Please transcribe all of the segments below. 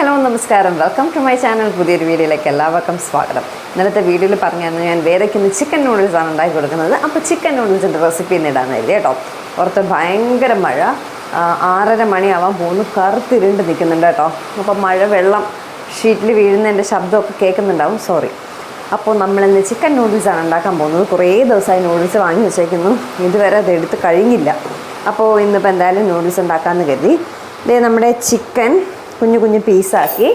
Hello നമസ്കാരം. Welcome to my channel പുതിയൊരു വീഡിയോയിലേക്ക് എല്ലാവർക്കും സ്വാഗതം. ഇന്നലത്തെ വീഡിയോയിൽ പറഞ്ഞായിരുന്നു ഞാൻ വേദയ്ക്കുന്ന ചിക്കൻ നൂഡിൽസ് ആണ് ഉണ്ടാക്കി കൊടുക്കുന്നത്. അപ്പോൾ ചിക്കൻ നൂഡിൽസിന്റെ റെസിപ്പി എന്നിടാന്ന് എഴുതി കേട്ടോ. പുറത്ത് ഭയങ്കര മഴ. ആറര മണിയാവാൻ പോകുന്നു. കറുത്തിരുണ്ട് നിൽക്കുന്നുണ്ട് കേട്ടോ. അപ്പോൾ മഴ വെള്ളം ഷീറ്റിൽ വീഴുന്നതിന്റെ ശബ്ദമൊക്കെ കേൾക്കുന്നുണ്ടാവും. സോറി അപ്പോൾ നമ്മളിന്ന് ചിക്കൻ നൂഡിൽസാണ് ഉണ്ടാക്കാൻ പോകുന്നത്. കുറേ ദിവസമായി നൂഡിൽസ് വാങ്ങി വെച്ചേക്കുന്നു. ഇതുവരെ അത് എടുത്ത് കഴിഞ്ഞില്ല. അപ്പോൾ ഇന്നിപ്പോൾ എന്തായാലും നൂഡിൽസ് ഉണ്ടാക്കാമെന്ന് കരുതി. ഇതേ നമ്മുടെ ചിക്കൻ കുഞ്ഞു കുഞ്ഞു പീസാക്കി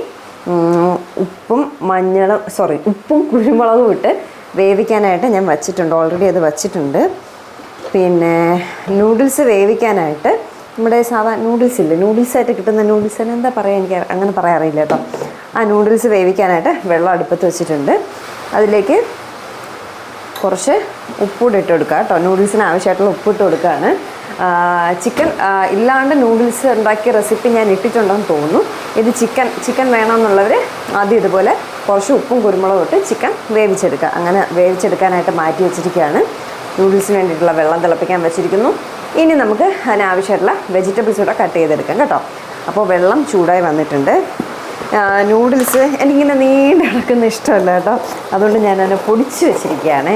ഉപ്പും മഞ്ഞളും സോറി ഉപ്പും കുരുമുളകും ഇട്ട് വേവിക്കാനായിട്ട് ഞാൻ വച്ചിട്ടുണ്ട്. ഓൾറെഡി അത് വച്ചിട്ടുണ്ട്. പിന്നെ നൂഡിൽസ് വേവിക്കാനായിട്ട് നമ്മുടെ സാധാരണ നൂഡിൽസ് ഇല്ലേ? നൂഡിൽസായിട്ട് കിട്ടുന്ന നൂഡിൽസിന് എന്താ പറയുക എനിക്ക് അങ്ങനെ പറയാറില്ല കേട്ടോ. ആ നൂഡിൽസ് വേവിക്കാനായിട്ട് വെള്ളം അടുപ്പത്ത് വെച്ചിട്ടുണ്ട്. അതിലേക്ക് കുറച്ച് ഉപ്പൂടെ ഇട്ട് കൊടുക്കുക കേട്ടോ. നൂഡിൽസിന് ആവശ്യമായിട്ടുള്ള ഉപ്പിട്ട് കൊടുക്കുകയാണ്. ചിക്കൻ ഇല്ലാണ്ട് നൂഡിൽസ് ഉണ്ടാക്കിയ റെസിപ്പി ഞാൻ ഇട്ടിട്ടുണ്ടെന്ന് തോന്നുന്നു. ഇത് ചിക്കൻ ചിക്കൻ വേണമെന്നുള്ളവർ ആദ്യം ഇതുപോലെ കുറച്ച് ഉപ്പും കുരുമുളകും ഇട്ട് ചിക്കൻ വേവിച്ചെടുക്കുക. അങ്ങനെ വേവിച്ചെടുക്കാനായിട്ട് മാറ്റി വെച്ചിരിക്കുകയാണ്. നൂഡിൽസിന് വേണ്ടിയിട്ടുള്ള വെള്ളം തിളപ്പിക്കാൻ വെച്ചിരിക്കുന്നു. ഇനി നമുക്ക് അതിനാവശ്യമായിട്ടുള്ള വെജിറ്റബിൾസ് കൂടെ കട്ട് ചെയ്തെടുക്കാം കേട്ടോ. അപ്പോൾ വെള്ളം ചൂടായി വന്നിട്ടുണ്ട്. നൂഡിൽസ് എനിക്കിങ്ങനെ നീണ്ട കിടക്കുന്ന ഇഷ്ടമല്ല കേട്ടോ. അതുകൊണ്ട് ഞാനതിനെ പൊടിച്ച് വെച്ചിരിക്കുകയാണ്.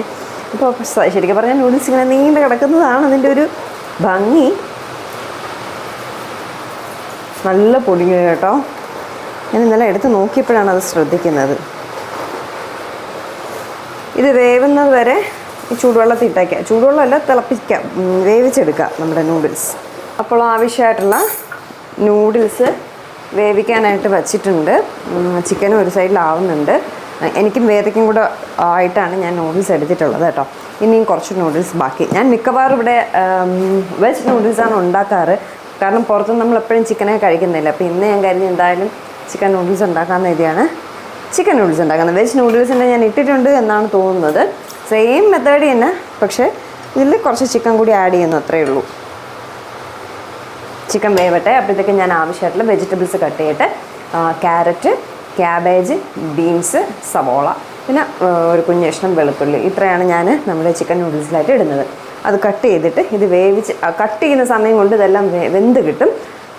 ഇപ്പോൾ ശരിക്കും പറഞ്ഞാൽ നൂഡിൽസ് ഇങ്ങനെ നീണ്ട കിടക്കുന്നതാണ് അതിന്റെ ഒരു ഭംഗി. നല്ല പൊടിഞ്ഞു കേട്ടോ. ഞാൻ ഇന്നലെ എടുത്ത് നോക്കിയപ്പോഴാണ് അത് ശ്രദ്ധിക്കുന്നത്. ഇത് വേവുന്നത് വരെ ഈ ചൂടുവെള്ളത്തിൽ ഇട്ടേക്കാം. ചൂടുവെള്ളമല്ല തിളപ്പിക്കാം. വേവിച്ചെടുക്കാം നമ്മുടെ നൂഡിൽസ് അപ്പോൾ ആവശ്യമായിട്ടുള്ള നൂഡിൽസ് വേവിക്കാനായിട്ട് വച്ചിട്ടുണ്ട്. ചിക്കനും ഒരു സൈഡിലാവുന്നുണ്ട് എനിക്കും വേദയ്ക്കും കൂടെ ആയിട്ടാണ് ഞാൻ നൂഡിൽസ് എടുത്തിട്ടുള്ളത് കേട്ടോ. ഇനിയും കുറച്ച് നൂഡിൽസ് ബാക്കി. ഞാൻ മിക്കവാറും ഇവിടെ വെജ് നൂഡിൽസാണ് ഉണ്ടാക്കാറ്. കാരണം പുറത്തുനിന്ന് നമ്മൾ എപ്പോഴും ചിക്കനെ കഴിക്കുന്നില്ല. അപ്പോൾ ഇന്ന് ഞാൻ കരുതി എന്തായാലും ചിക്കൻ നൂഡിൽസ് ഉണ്ടാക്കാൻ വേണ്ടിയാണ് ചിക്കൻ നൂഡിൽസ് ഉണ്ടാക്കുന്നത്. വെജ് നൂഡിൽസിന്റെ ഞാൻ ഇട്ടിട്ടുണ്ട് എന്നാണ് തോന്നുന്നത്. സെയിം മെത്തേഡ് തന്നെ പക്ഷേ ഇതിൽ കുറച്ച് ചിക്കൻ കൂടി ആഡ് ചെയ്യുന്നു അത്രയേ ഉള്ളൂ. ചിക്കൻ വേവട്ടെ. അപ്പോഴത്തേക്ക് ഞാൻ ആവശ്യമായിട്ടുള്ള വെജിറ്റബിൾസ് കട്ട് ചെയ്തിട്ട് ക്യാരറ്റ് ക്യാബേജ് ബീൻസ് സവോള. പിന്നെ ഒരു കുഞ്ഞ് കഷ്ണം വെളുത്തുള്ളി. ഇത്രയാണ് ഞാൻ നമ്മുടെ ചിക്കൻ നൂഡിൽസിലായിട്ട് ഇടുന്നത്. അത് കട്ട് ചെയ്തിട്ട് ഇത് വേവിച്ച് കട്ട് ചെയ്യുന്ന സമയം കൊണ്ട് ഇതെല്ലാം വെന്ത് കിട്ടും.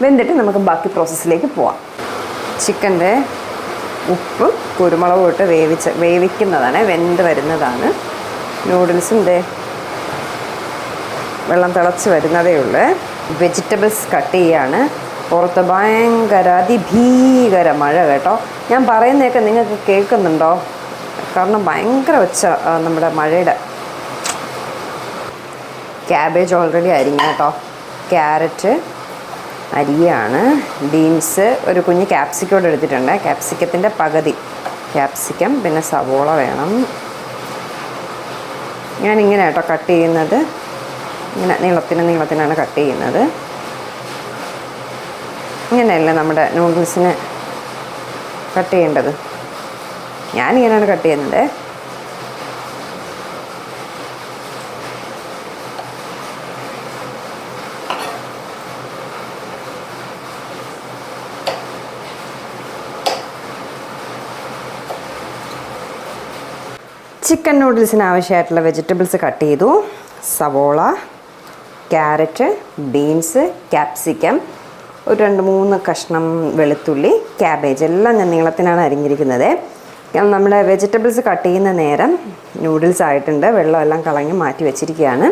വെന്തിട്ട് നമുക്ക് ബാക്കി പ്രോസസ്സിലേക്ക് പോവാം. ചിക്കന്റെ ഉപ്പ് കുരുമുളകും ഇട്ട് വേവിച്ച് വേവിക്കുന്നതാണ് വെന്ത് വരുന്നതാണ്. നൂഡിൽസും ദേ വെള്ളം തിളച്ച് വരുന്നതേ ഉള്ളൂ. വെജിറ്റബിൾസ് കട്ട് ചെയ്യാണ്. പുറത്ത് ഭയങ്കര അതിഭീകര മഴ കേട്ടോ. ഞാൻ പറയുന്നതൊക്കെ നിങ്ങൾക്ക് കേൾക്കുന്നുണ്ടോ? കാരണം ഭയങ്കര ഒച്ച നമ്മുടെ മഴയുടെ ക്യാബേജ് ഓൾറെഡി അരിഞ്ഞ കേട്ടോ. ക്യാരറ്റ് അരിയാണ്. ബീൻസ് ഒരു കുഞ്ഞ് ക്യാപ്സിക്കോട് എടുത്തിട്ടുണ്ട്. ക്യാപ്സിക്കത്തിന്റെ പകുതി. ക്യാപ്സിക്കം പിന്നെ സവോള വേണം. ഞാനിങ്ങനെ കേട്ടോ കട്ട് ചെയ്യുന്നത്. ഇങ്ങനെ നീളത്തിന് നീളത്തിനാണ് കട്ട് ചെയ്യുന്നത്. ഇങ്ങനെയല്ലേ നമ്മുടെ നൂഡിൽസിന് കട്ട് ചെയ്യേണ്ടത്? ഞാനിങ്ങനെയാണ് കട്ട് ചെയ്യുന്നത്. ചിക്കൻ നൂഡിൽസിന് ആവശ്യമായിട്ടുള്ള വെജിറ്റബിൾസ് കട്ട് ചെയ്തു. സവോള ക്യാരറ്റ് ബീൻസ് ക്യാപ്സിക്കം ഒരു രണ്ട് മൂന്ന് കഷ്ണം വെളുത്തുള്ളി ക്യാബേജ് എല്ലാം ഞാൻ നീളത്തിനാണ് അരിഞ്ഞിരിക്കുന്നത്. നമ്മുടെ വെജിറ്റബിൾസ് കട്ട് ചെയ്യുന്ന നേരം നൂഡിൽസ് ആയിട്ടുണ്ട്. വെള്ളമെല്ലാം കളഞ്ഞ് മാറ്റി വെച്ചിരിക്കുകയാണ്.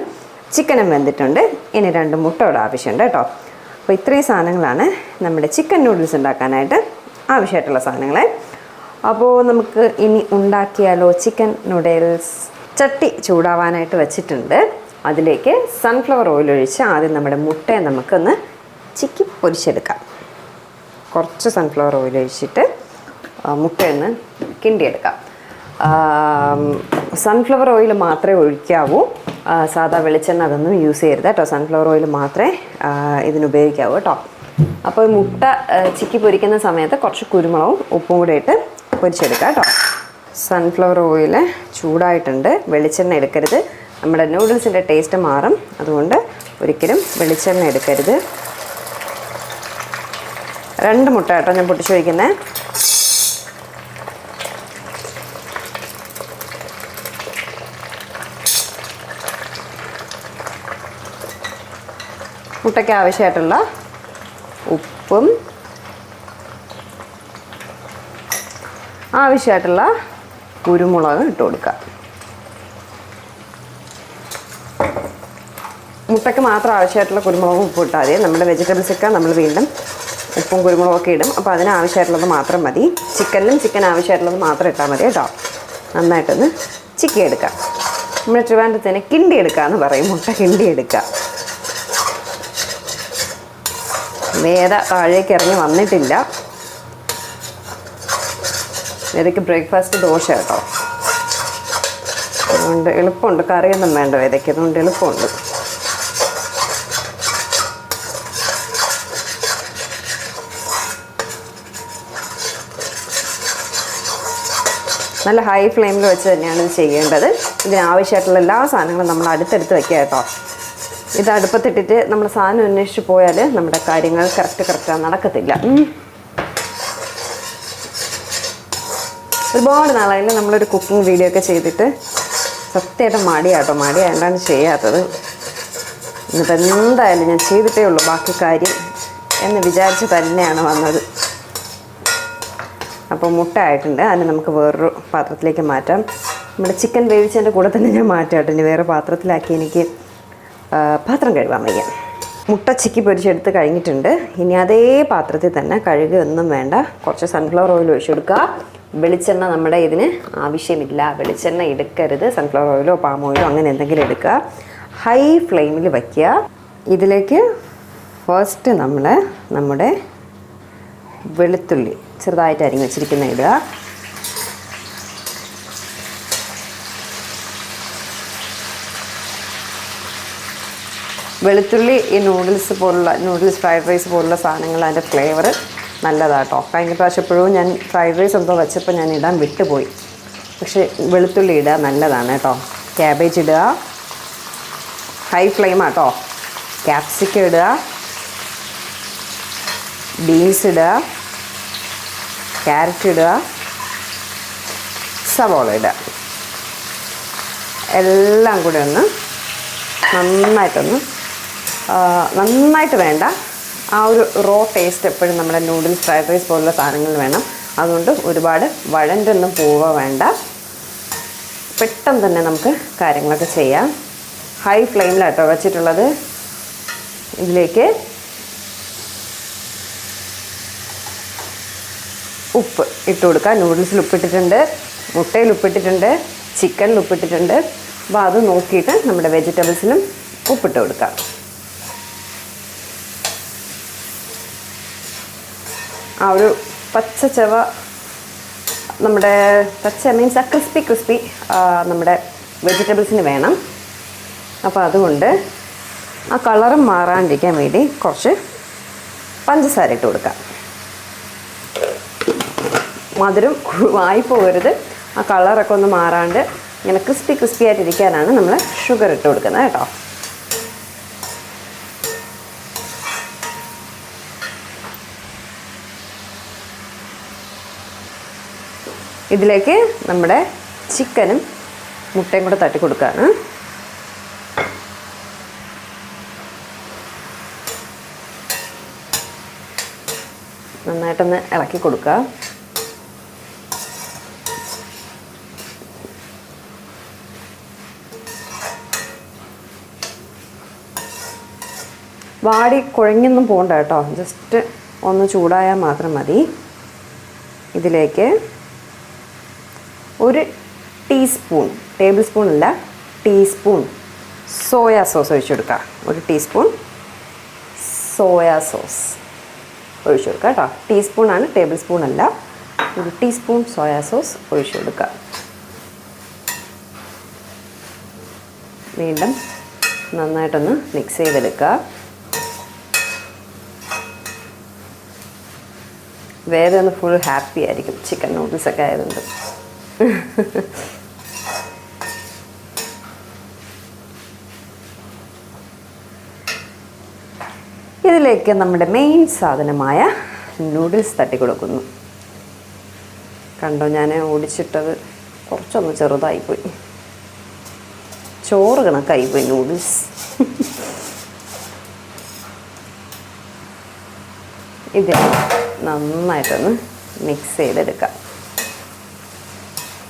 ചിക്കനും വെന്തിട്ടുണ്ട്. ഇനി രണ്ട് മുട്ടയുടെ ആവശ്യമുണ്ട് കേട്ടോ. അപ്പോൾ ഇത്രയും സാധനങ്ങളാണ് നമ്മുടെ ചിക്കൻ നൂഡിൽസ് ഉണ്ടാക്കാനായിട്ട് ആവശ്യമായിട്ടുള്ള സാധനങ്ങൾ അപ്പോൾ നമുക്ക് ഇനി ഉണ്ടാക്കിയാലോ ചിക്കൻ നൂഡിൽസ് ചട്ടി ചൂടാവാനായിട്ട് വെച്ചിട്ടുണ്ട്. അതിലേക്ക് സൺഫ്ലവർ ഓയിൽ ഒഴിച്ച് ആദ്യം നമ്മുടെ മുട്ടയെ നമുക്കൊന്ന് ചിക്കി പൊരിച്ചെടുക്കാം. കുറച്ച് സൺഫ്ലവർ ഓയിൽ ഒഴിച്ചിട്ട് മുട്ടയൊന്ന് കിണ്ടിയെടുക്കാം. സൺഫ്ലവർ ഓയിൽ മാത്രമേ ഒഴിക്കാവൂ. സാധാ വെളിച്ചെണ്ണ അതൊന്നും യൂസ് ചെയ്യരുത് കേട്ടോ. സൺഫ്ലവർ ഓയിൽ മാത്രമേ ഇതിന് ഉപയോഗിക്കാവൂ കേട്ടോ. അപ്പോൾ മുട്ട ചിക്കി പൊരിക്കുന്ന സമയത്ത് കുറച്ച് കുരുമുളകും ഉപ്പും കൂടെ ഇട്ട് പൊരിച്ചെടുക്കാം കേട്ടോ. സൺഫ്ലവർ ഓയിൽ ചൂടായിട്ടുണ്ട്. വെളിച്ചെണ്ണ എടുക്കരുത്. നമ്മുടെ നൂഡിൽസിന്റെ ടേസ്റ്റ് മാറും. അതുകൊണ്ട് ഒരിക്കലും വെളിച്ചെണ്ണ എടുക്കരുത്. രണ്ട് മുട്ട കേട്ടോ ഞാൻ പൊട്ടിച്ച് വയ്ക്കുന്നത് മുട്ടയ്ക്ക് ആവശ്യമായിട്ടുള്ള ഉപ്പും ആവശ്യമായിട്ടുള്ള കുരുമുളക് ഇട്ട് കൊടുക്കുക. മുട്ടയ്ക്ക് മാത്രം ആവശ്യമായിട്ടുള്ള കുരുമുളകും ഉപ്പും ഇട്ടാൽ മതി. നമ്മുടെ വെജിറ്റബിൾസൊക്കെ നമ്മൾ വീണ്ടും ഉപ്പും കുരുമുളകൊക്കെ ഇടും. അപ്പോൾ അതിന് ആവശ്യമായിട്ടുള്ളത് മാത്രം മതി. ചിക്കനിലും ചിക്കൻ ആവശ്യമായിട്ടുള്ളത് മാത്രം ഇട്ടാൽ മതി കേട്ടോ. നന്നായിട്ടൊന്ന് ചിക്കി എടുക്കാം നമ്മുടെ ട്രിവാൻഡ്രത്തിന് കിണ്ടി എടുക്കുക എന്ന് പറയും. മുട്ട കിണ്ടി എടുക്കുക വേദ താഴേക്ക് ഇറങ്ങി വന്നിട്ടില്ല. വേദയ്ക്ക് ബ്രേക്ക്ഫാസ്റ്റ് ദോശ കേട്ടോ. അതുകൊണ്ട് എളുപ്പമുണ്ട്. കറിയൊന്നും വേണ്ട വേദയ്ക്ക് അതുകൊണ്ട് എളുപ്പമുണ്ട്. നല്ല ഹൈ ഫ്ലെയിമിൽ വെച്ച് തന്നെയാണ് ഇത് ചെയ്യേണ്ടത്. ഇതിനാവശ്യമായിട്ടുള്ള എല്ലാ സാധനങ്ങളും നമ്മൾ അടുത്തടുത്ത് വെക്കുക കേട്ടോ. ഇത് അടുപ്പത്തിട്ടിട്ട് നമ്മൾ സാധനം അന്വേഷിച്ച് പോയാൽ നമ്മുടെ കാര്യങ്ങൾ കറക്റ്റ് കറക്റ്റാണ് നടക്കത്തില്ല. ഒരുപാട് നാളായാലും നമ്മളൊരു കുക്കിംഗ് വീഡിയോ ഒക്കെ ചെയ്തിട്ട് സത്യമായിട്ട് മടിയാട്ടോ. മടിയായതാണ് ചെയ്യാത്തത്. ഇന്നിപ്പോൾ എന്തായാലും ഞാൻ ചെയ്തിട്ടേ ഉള്ളൂ. ബാക്കി കാര്യം എന്ന് വിചാരിച്ച് തന്നെയാണ് വന്നത്. അപ്പോൾ മുട്ട ആയിട്ടുണ്ട്. അതിനെ നമുക്ക് വേറൊരു പാത്രത്തിലേക്ക് മാറ്റാം. നമ്മുടെ ചിക്കൻ വേവിച്ചതിന്റെ കൂടെ തന്നെ ഞാൻ മാറ്റാട്ടോ. ഇനി വേറെ പാത്രത്തിലാക്കി എനിക്ക് പാത്രം കഴുകാൻ വയ്യ. മുട്ട ചിക്കി പൊരിച്ചെടുത്ത് കഴിഞ്ഞിട്ടുണ്ട്. ഇനി അതേ പാത്രത്തിൽ തന്നെ കഴുകുകയൊന്നും വേണ്ട. കുറച്ച് സൺഫ്ലവർ ഓയിൽ ഒഴിച്ചു കൊടുക്കുക. വെളിച്ചെണ്ണ നമ്മുടെ ഇതിന് ആവശ്യമില്ല. വെളിച്ചെണ്ണ എടുക്കരുത്. സൺഫ്ലവർ ഓയിലോ പാം ഓയിലോ അങ്ങനെ എന്തെങ്കിലും എടുക്കുക. ഹൈ ഫ്ലെയിമിൽ വയ്ക്കുക. ഇതിലേക്ക് ഫസ്റ്റ് നമ്മൾ നമ്മുടെ വെളുത്തുള്ളി ചെറുതായിട്ട് അരിഞ്ഞ് വെച്ചിരിക്കുന്ന ഇടുക. വെളുത്തുള്ളി ഈ നൂഡിൽസ് പോലുള്ള നൂഡിൽസ് ഫ്രൈഡ് റൈസ് പോലുള്ള സാധനങ്ങൾ അതിന്റെ ഫ്ലേവർ നല്ലതാട്ടോ. കഴിഞ്ഞ പ്രാവശ്യം എപ്പോഴും ഞാൻ ഫ്രൈഡ് റൈസ് എന്തോ വെച്ചപ്പോൾ ഞാൻ ഇടാൻ വിട്ടുപോയി. പക്ഷേ വെളുത്തുള്ളി ഇടുക നല്ലതാണ് കേട്ടോ. ക്യാബേജ് ഇടുക. ഹൈ ഫ്ലെയിം ആട്ടോ. ക്യാപ്സിക്കം ഇടുക. ബീൻസ് ഇടുക. ക്യാരറ്റ് ഇടുക. സവോള ഇടുക. എല്ലാം കൂടെ ഒന്ന് നന്നായിട്ടൊന്ന് നന്നായിട്ട് വേണ്ട. ആ ഒരു റോ ടേസ്റ്റ് എപ്പോഴും നമ്മുടെ നൂഡിൽസ് ഫ്രൈഡ് റൈസ് പോലുള്ള സാധനങ്ങൾ വേണം. അതുകൊണ്ട് ഒരുപാട് വഴന്റൊന്നും പോവുക വേണ്ട. പെട്ടെന്ന് തന്നെ നമുക്ക് കാര്യങ്ങളൊക്കെ ചെയ്യാം. ഹൈ ഫ്ലെയിമിലാട്ടോ വെച്ചിട്ടുള്ളത്. ഇതിലേക്ക് ഉപ്പ് ഇട്ട് കൊടുക്കുക നൂഡിൽസിൽ ഉപ്പിട്ടിട്ടുണ്ട് മുട്ടയിൽ ഉപ്പിട്ടിട്ടുണ്ട് ചിക്കനിൽ ഉപ്പിട്ടിട്ടുണ്ട്. അപ്പോൾ അത് നോക്കിയിട്ട് നമ്മുടെ വെജിറ്റബിൾസിലും ഉപ്പിട്ട് കൊടുക്കുക ആ ഒരു പച്ച ചവ നമ്മുടെ പച്ച മീൻസ് ആ ക്രിസ്പി ക്രിസ്പി നമ്മുടെ വെജിറ്റബിൾസിന് വേണം. അപ്പോൾ അതുകൊണ്ട് ആ കളറും മാറാണ്ടിരിക്കാൻ വേണ്ടി കുറച്ച് പഞ്ചസാര ഇട്ട് കൊടുക്കാം. മധുരം വായി പോകരുത്. ആ കളറൊക്കെ ഒന്ന് മാറാണ്ട് ഇങ്ങനെ ക്രിസ്പി ക്രിസ്പി ആയിട്ടിരിക്കാനാണ് നമ്മൾ ഷുഗർ ഇട്ട് കൊടുക്കുന്നത് കേട്ടോ. ഇതിലേക്ക് നമ്മുടെ ചിക്കനും മുട്ടയും കൂടെ തട്ടി കൊടുക്കുകയാണ് നന്നായിട്ടൊന്ന് ഇളക്കി കൊടുക്കുക വാടി കുഴഞ്ഞൊന്നും പോകണ്ട കേട്ടോ. ജസ്റ്റ് ഒന്ന് ചൂടായാൽ മാത്രം മതി. ഇതിലേക്ക് ഒരു ടീസ്പൂൺ ടേബിൾ സ്പൂൺ അല്ല ടീസ്പൂൺ സോയാ സോസ് ഒഴിച്ചു കൊടുക്കുക ഒരു ടീസ്പൂൺ സോയാ സോസ് ഒഴിച്ചു കൊടുക്കുക കേട്ടോ ടീസ്പൂണാണ് ടേബിൾ സ്പൂൺ അല്ല. ഒരു ടീസ്പൂൺ സോയാ സോസ് ഒഴിച്ചു കൊടുക്കുക വീണ്ടും നന്നായിട്ടൊന്ന് മിക്സ് ചെയ്തെടുക്കുക വേറെ ഒന്ന് ഫുൾ ഹാപ്പി ആയിരിക്കും. ചിക്കൻ നൂഡിൽസൊക്കെ ആയതുകൊണ്ട്. ഇതിലേക്ക് നമ്മുടെ മെയിൻ സാധനമായ നൂഡിൽസ് തട്ടി കൊടുക്കുന്നു. കണ്ടോ ഞാൻ ഓടിച്ചിട്ടത് കുറച്ചൊന്ന് ചെറുതായിപ്പോയി ചോറ് കണക്കായിപ്പോയി നൂഡിൽസ് ഇത് നന്നായിട്ടൊന്ന് മിക്സ് ചെയ്തെടുക്കാം.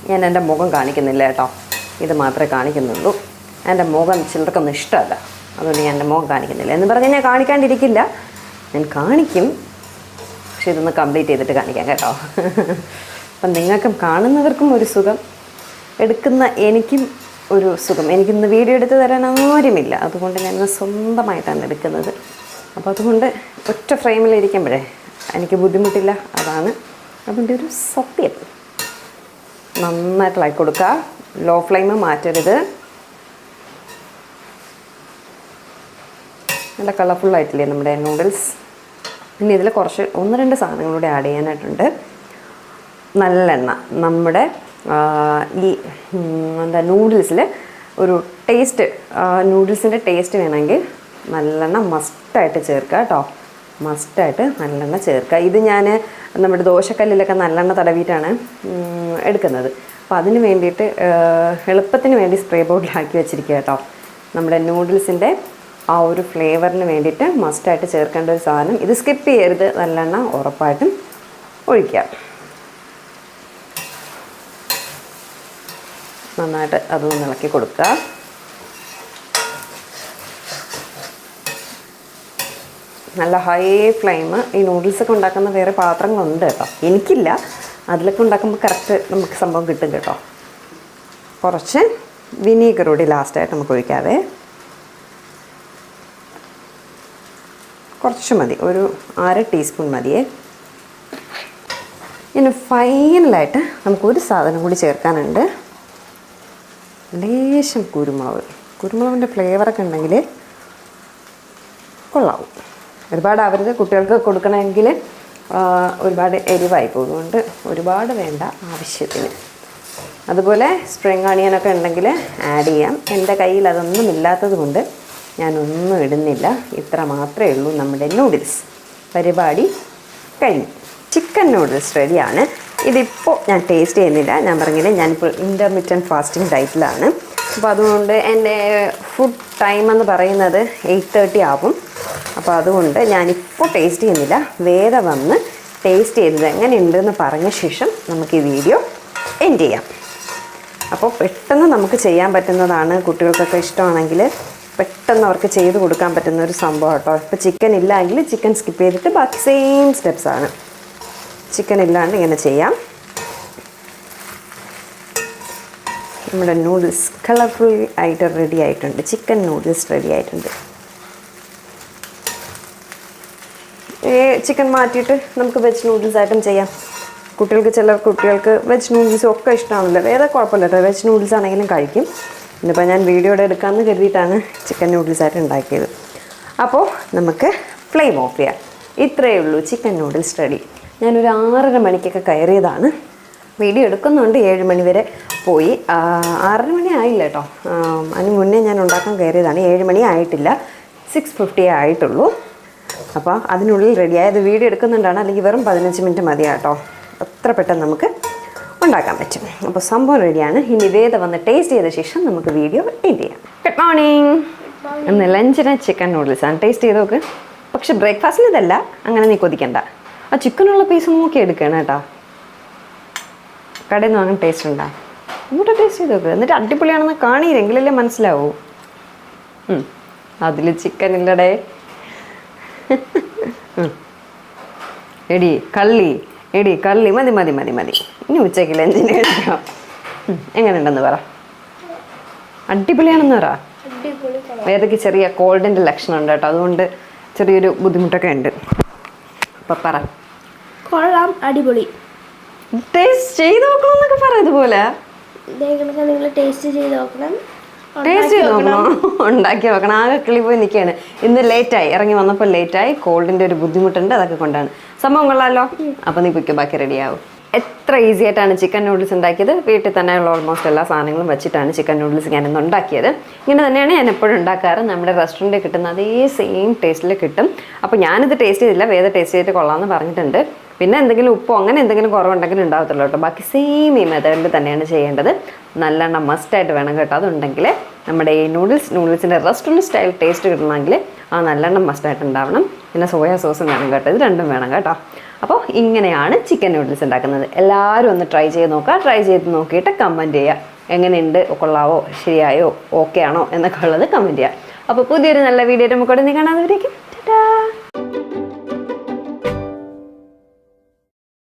ഞാൻ എന്റെ മുഖം കാണിക്കുന്നില്ല കേട്ടോ. ഇത് മാത്രമേ കാണിക്കുന്നുള്ളൂ. എന്റെ മുഖം ചിലർക്കൊന്നും ഇഷ്ടമല്ല. അതുകൊണ്ട് ഞാൻ എന്റെ മുഖം കാണിക്കുന്നില്ല. എന്ന് പറഞ്ഞാൽ ഞാൻ കാണിക്കാണ്ടിരിക്കില്ല. ഞാൻ കാണിക്കും. പക്ഷെ ഇതൊന്ന് കംപ്ലീറ്റ് ചെയ്തിട്ട് കാണിക്കാം കേട്ടോ. അപ്പം നിങ്ങൾക്കും കാണുന്നവർക്കും ഒരു സുഖം. എടുക്കുന്ന എനിക്കും ഒരു സുഖം. എനിക്കിന്ന് വീഡിയോ എടുത്ത് തരാൻ ആരുമില്ല. അതുകൊണ്ട് ഞാൻ സ്വന്തമായിട്ടാണ് എടുക്കുന്നത്. അപ്പോൾ അതുകൊണ്ട് ഒറ്റ ഫ്രെയിമിലിരിക്കുമ്പോഴേ എനിക്ക് ബുദ്ധിമുട്ടില്ല. അതാണ് അതിന്റെ ഒരു സത്യം. നന്നായിട്ട് ഇളക്കി കൊടുക്കുക ലോ ഫ്ലെയിം മാറ്റരുത്. നല്ല കളർഫുള്ളായിട്ടില്ലേ നമ്മുടെ നൂഡിൽസ് പിന്നെ ഇതിൽ കുറച്ച് ഒന്ന് രണ്ട് സാധനങ്ങൾ കൂടി ആഡ് ചെയ്യാനായിട്ടുണ്ട്. നല്ലെണ്ണ. നമ്മുടെ ഈ എന്താ നൂഡിൽസിൽ ഒരു ടേസ്റ്റ് നൂഡിൽസിന്റെ ടേസ്റ്റ് വേണമെങ്കിൽ നല്ലെണ്ണ മസ്റ്റായിട്ട് ചേർക്കുക കേട്ടോ. മസ്റ്റായിട്ട് നല്ലെണ്ണ ചേർക്കുക. ഇത് ഞാൻ നമ്മുടെ ദോശക്കല്ലിലൊക്കെ നല്ലെണ്ണ തടവിയിട്ടാണ് എടുക്കുന്നത്. അപ്പോൾ അതിന് വേണ്ടിയിട്ട് എളുപ്പത്തിന് വേണ്ടി സ്പ്രേ ബോട്ടിലാക്കി വെച്ചിരിക്കുക കേട്ടോ നമ്മുടെ നൂഡിൽസിന്റെ ആ ഒരു ഫ്ലേവറിന് വേണ്ടിയിട്ട് മസ്റ്റായിട്ട് ചേർക്കേണ്ട ഒരു സാധനം. ഇത് സ്കിപ്പ് ചെയ്യരുത്. നല്ലെണ്ണ ഉറപ്പായിട്ടും ഒഴിക്കുക. നന്നായിട്ട് അതൊന്ന് ഇളക്കി കൊടുക്കുക. നല്ല ഹൈ ഫ്ലെയിം ഈ നൂഡിൽസൊക്കെ ഉണ്ടാക്കുന്ന വേറെ പാത്രങ്ങളുണ്ട് കേട്ടോ. എനിക്കില്ല. അതിലൊക്കെ ഉണ്ടാക്കുമ്പോൾ കറക്റ്റ് നമുക്ക് സംഭവം കിട്ടും കേട്ടോ. കുറച്ച് വിനീഗർ കൂടി ലാസ്റ്റായിട്ട് നമുക്ക് ഒഴിക്കാവേ. കുറച്ച് മതി. ഒരു അര ടീസ്പൂൺ മതിയേ. ഇനി ഫൈനലായിട്ട് നമുക്കൊരു സാധനം കൂടി ചേർക്കാനുണ്ട്. ലേശം കുരുമുളക്. കുരുമുളകിന്റെ ഫ്ലേവറൊക്കെ ഉണ്ടെങ്കിൽ കൊള്ളാവും. ഒരുപാട് അവർ കുട്ടികൾക്ക് കൊടുക്കണമെങ്കിൽ ഒരുപാട് എരിവായി പോകുന്നുണ്ട്. ഒരുപാട് വേണ്ട ആവശ്യത്തിന്. അതുപോലെ സ്പ്രിങ് അണിയനൊക്കെ ഉണ്ടെങ്കിൽ ആഡ് ചെയ്യാം. എന്റെ കയ്യിൽ അതൊന്നും ഇല്ലാത്തത് കൊണ്ട് ഞാനൊന്നും ഇടുന്നില്ല. ഇത്ര മാത്രമേ ഉള്ളൂ നമ്മുടെ നൂഡിൽസ് പരിപാടി കഴിഞ്ഞു. ചിക്കൻ നൂഡിൽസ് റെഡിയാണ് ഇതിപ്പോൾ ഞാൻ ടേസ്റ്റ് ചെയ്യുന്നില്ല. ഞാൻ പറഞ്ഞില്ല ഞാനിപ്പോൾ ഇന്റർമീഡിയൻ ഫാസ്റ്റിംഗ് ഡയറ്റിലാണ് അപ്പോൾ അതുകൊണ്ട് എന്റെ ഫുഡ് ടൈം എന്ന് പറയുന്നത് എയ്റ്റ് തേർട്ടി ആവും. അപ്പോൾ അതുകൊണ്ട് ഞാനിപ്പോൾ ടേസ്റ്റ് ചെയ്യുന്നില്ല. വേറെ വന്ന് ടേസ്റ്റ് ചെയ്തത് എങ്ങനെയുണ്ടെന്ന് പറഞ്ഞ ശേഷം നമുക്ക് ഈ വീഡിയോ എൻഡ് ചെയ്യാം. അപ്പോൾ പെട്ടെന്ന് നമുക്ക് ചെയ്യാൻ പറ്റുന്നതാണ് കുട്ടികൾക്കൊക്കെ ഇഷ്ടമാണെങ്കിൽ പെട്ടെന്ന് അവർക്ക് ചെയ്ത് കൊടുക്കാൻ പറ്റുന്ന ഒരു സംഭവം കേട്ടോ. ഇപ്പോൾ ചിക്കൻ ഇല്ലെങ്കിൽ ചിക്കൻ സ്കിപ്പ് ചെയ്തിട്ട് ബാക്കി സെയിം സ്റ്റെപ്സ് ആണ്. ചിക്കൻ ഇല്ലാണ്ട് ഇങ്ങനെ ചെയ്യാം. നമ്മുടെ നൂഡിൽസ് കളർഫുൾ ആയിട്ട് റെഡി ആയിട്ടുണ്ട്. ചിക്കൻ നൂഡിൽസ് റെഡി ആയിട്ടുണ്ട്. ചിക്കൻ മാറ്റിയിട്ട് നമുക്ക് വെജ് നൂഡിൽസ് ആയിട്ടും ചെയ്യാം. കുട്ടികൾക്ക് ചില കുട്ടികൾക്ക് വെജ് നൂഡിൽസ് ഒക്കെ ഇഷ്ടമാണല്ലോ വേറെ കുഴപ്പമില്ല കേട്ടോ. വെജ് നൂഡിൽസ് ആണെങ്കിലും കഴിക്കും. ഇന്നിപ്പോൾ ഞാൻ വീഡിയോയുടെ എടുക്കാമെന്ന് കരുതിയിട്ടാണ് ചിക്കൻ നൂഡിൽസ് ആയിട്ട് ഉണ്ടാക്കിയത്. അപ്പോൾ നമുക്ക് ഫ്ലെയിം ഓഫ് ചെയ്യാം. ഇത്രയേ ഉള്ളൂ ചിക്കൻ നൂഡിൽസ് റെഡി ഞാനൊരു ആറര മണിക്കൊക്കെ കയറിയതാണ്. വീഡിയോ എടുക്കുന്നുണ്ട് ഏഴ് മണി വരെ പോയി. ആറര മണി ആയില്ല കേട്ടോ. അതിന് മുന്നേ ഞാൻ ഉണ്ടാക്കാൻ കയറിയതാണ്. ഏഴ് മണി ആയിട്ടില്ല. സിക്സ് ഫിഫ്റ്റി ആയിട്ടുള്ളൂ. അപ്പോൾ അതിനുള്ളിൽ റെഡിയായത് വീഡിയോ എടുക്കുന്നുണ്ടാണ്. അല്ലെങ്കിൽ വെറും പതിനഞ്ച് മിനിറ്റ് മതിയാട്ടോ അത്ര പെട്ടെന്ന് നമുക്ക് ഉണ്ടാക്കാൻ പറ്റും. അപ്പോൾ സംഭവം റെഡിയാണ് ഇനി വേദ വന്ന് ടേസ്റ്റ് ചെയ്ത ശേഷം നമുക്ക് വീഡിയോ എൻഡ് ചെയ്യാം. ഗുഡ് മോർണിംഗ് ഇന്ന് ലഞ്ചിന് ചിക്കൻ നൂഡിൽസ് ആണ്. ടേസ്റ്റ് ചെയ്ത് നോക്ക്. പക്ഷെ ബ്രേക്ക്ഫാസ്റ്റിന് ഇതല്ല. അങ്ങനെ നീ കൊതിക്കണ്ട. ആ ചിക്കനുള്ള പീസ് നോക്കി എടുക്കണം കേട്ടോ. കടയിൽ നിന്ന് വാങ്ങാൻ ടേസ്റ്റ് ഉണ്ടാ? ഇങ്ങോട്ട് ടേസ്റ്റ് ചെയ്ത് നോക്ക്. എന്നിട്ട് അടിപൊളിയാണെന്ന് കാണിയില്ലെങ്കിലല്ലേ മനസ്സിലാവൂ. അതിൽ ചിക്കൻ ഇല്ലടേ. എടി കള്ളി. എടി കള്ളി. മതി മതി മതി മതി. ഇനി ഉച്ചയ്ക്ക് ലഞ്ചിന് കഴിക്കാം? എങ്ങനെ എങ്ങനെയുണ്ടെന്ന് പറ. അടിപൊളിയാണെന്ന് പറ. വേദയ്ക്ക് ചെറിയ കോൾഡിന്റെ ലക്ഷണം ഉണ്ട് കേട്ടോ. അതുകൊണ്ട് ചെറിയൊരു ബുദ്ധിമുട്ടൊക്കെ ഉണ്ട്. അപ്പം പറ. കൊള്ളാം. അടിപൊളി. ടേസ്റ്റ് ചെയ്ത് നോക്കണം എന്നൊക്കെ പറ ഇതുപോലെ. നിങ്ങൾ ടേസ്റ്റ് ചെയ്ത് നോക്കണം. ടേസ്റ്റ് ചെയ്ത് നോക്കണോ. ഉണ്ടാക്കി നോക്കണം. ആകെ കിളി പോയി നിൽക്കുകയാണ്. ഇന്ന് ലേറ്റായി ഇറങ്ങി വന്നപ്പോൾ ലേറ്റായി കോൾഡിന്റെ ഒരു ബുദ്ധിമുട്ടുണ്ട്. അതൊക്കെ കൊണ്ടാണ്. സംഭവം കൊള്ളാലോ? അപ്പോൾ നീ പൊയ്ക്കോ ബാക്കി റെഡിയാവും എത്ര ഈസി ആയിട്ടാണ് ചിക്കൻ നൂഡിൽസ് ഉണ്ടാക്കിയത്? വീട്ടിൽ തന്നെയുള്ള ഓൾമോസ്റ്റ് എല്ലാ സാധനങ്ങളും വെച്ചിട്ടാണ് ചിക്കൻ നൂഡിൽസ് ഞാൻ ഇന്ന് ഉണ്ടാക്കിയത്. ഇങ്ങനെ തന്നെയാണ് ഞാൻ എപ്പോഴും ഉണ്ടാക്കാറ്. നമ്മുടെ റെസ്റ്റോറന്റിൽ കിട്ടുന്ന അതേ സെയിം ടേസ്റ്റിൽ കിട്ടും. അപ്പോൾ ഞാനിത് ടേസ്റ്റ് ചെയ്തില്ല. വേറെ ടേസ്റ്റ് ചെയ്തിട്ട് കൊള്ളാമെന്ന് പറഞ്ഞിട്ടുണ്ട്. പിന്നെ എന്തെങ്കിലും ഉപ്പോ അങ്ങനെ എന്തെങ്കിലും കുറവുണ്ടെങ്കിലും ഉണ്ടാവത്തുള്ളൂ കേട്ടോ. ബാക്കി സെയിം ഈ മെത്തേഡിൽ തന്നെയാണ് ചെയ്യേണ്ടത്. നല്ലെണ്ണം മസ്റ്റായിട്ട് വേണം കേട്ടോ. അതുണ്ടെങ്കിൽ നമ്മുടെ ഈ നൂഡിൽസ് നൂഡിൽസിന്റെ റെസ്റ്റോറന്റ് സ്റ്റൈൽ ടേസ്റ്റ് കിട്ടണമെങ്കിൽ ആ നല്ലെണ്ണം മസ്റ്റായിട്ട് ഉണ്ടാവണം. പിന്നെ സോയാ സോസും വേണം കേട്ടോ. ഇത് രണ്ടും വേണം കേട്ടോ. അപ്പോൾ ഇങ്ങനെയാണ് ചിക്കൻ നൂഡിൽസ് ഉണ്ടാക്കുന്നത്. എല്ലാവരും ഒന്ന് ട്രൈ ചെയ്ത് നോക്കുക. ട്രൈ ചെയ്ത് നോക്കിയിട്ട് കമന്റ് ചെയ്യുക. എങ്ങനെയുണ്ട്? കൊള്ളാവോ? ശരിയായോ? ഓക്കെ ആണോ? എന്നൊക്കെ ഉള്ളത് കമന്റ് ചെയ്യുക. അപ്പോൾ പുതിയൊരു നല്ല വീഡിയോ നമുക്ക് ഉടനെ കാണാതെ